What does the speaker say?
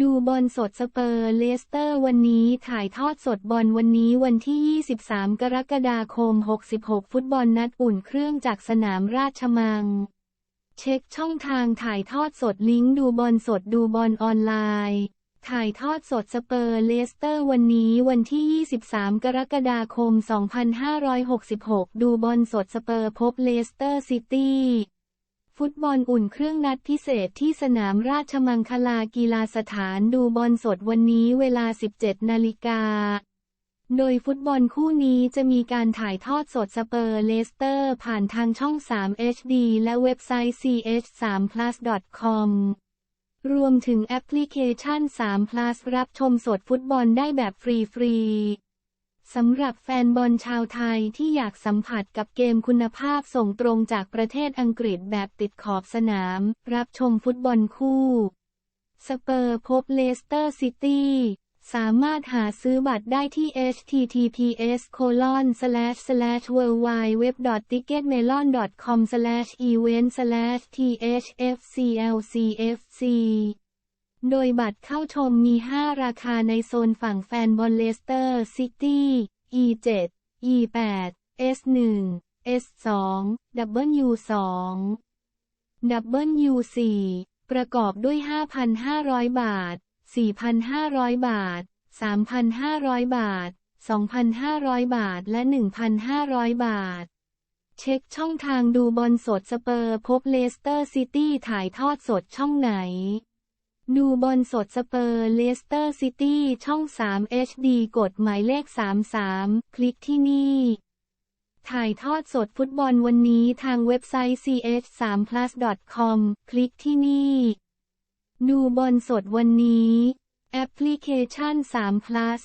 ดูบอลสดสเปอร์เลสเตอร์วันนี้ถ่ายทอดสดบอลวันนี้วันที่ 23 กรกฎาคม 66 ฟุตบอลนัดอุ่นเครื่องจากสนามราชมัง เช็คช่องทางถ่ายทอดสดลิงก์ดูบอลสดดูบอลออนไลน์ ถ่ายทอดสดสเปอร์เลสเตอร์วันนี้วันที่ 23 กรกฎาคม 2566 ดูบอลสดสเปอร์พบเลสเตอร์ซิตี้ ฟุตบอลอุ่นเครื่องนัดพิเศษที่สนามราชมังคลากีฬาสถานดูบอลสดวันนี้เวลา 17 นาฬิกา โดยฟุตบอลคู่นี้จะมีการถ่ายทอดสดสเปอร์เลสเตอร์ผ่านทางช่อง 3 HD และเว็บไซต์ ch3plus.com รวมถึงแอปพลิเคชัน 3 plus รับชมสดฟุตบอลได้แบบฟรีๆ สำหรับแฟนบอลชาวไทยที่อยากสัมผัสกับเกมคุณภาพส่งตรงจากประเทศอังกฤษแบบติดขอบสนาม รับชมฟุตบอลคู่สเปอร์พบเลสเตอร์ซิตี้ สามารถหาซื้อบัตรได้ที่ https colon slash slash w w w t i c k e t m e l o n com slash event slash thfclcfc โดยบัตรเข้าชมมี 5 ราคาในโซนฝั่งแฟนบอลเลสเตอร์ ซิตี้ E7 E8 S1 S2 W2 W4 ประกอบด้วย 5,500 บาท 4,500 บาท 3,500 บาท 2,500 บาท และ 1,500 บาท เช็คช่องทางดูบอลสดสเปอร์พบเลสเตอร์ซิตี้ถ่ายทอดสดช่องไหน ดูบอลสดสเปอร์เลสเตอร์ซิตี้ช่อง 3 HD กดหมายเลข 33 คลิกที่นี่ ถ่ายทอดสดฟุตบอลวันนี้ทางเว็บไซต์ ch3plus.com คลิกที่นี่ ดูบอลสดวันนี้ แอปพลิเคชัน 3 plus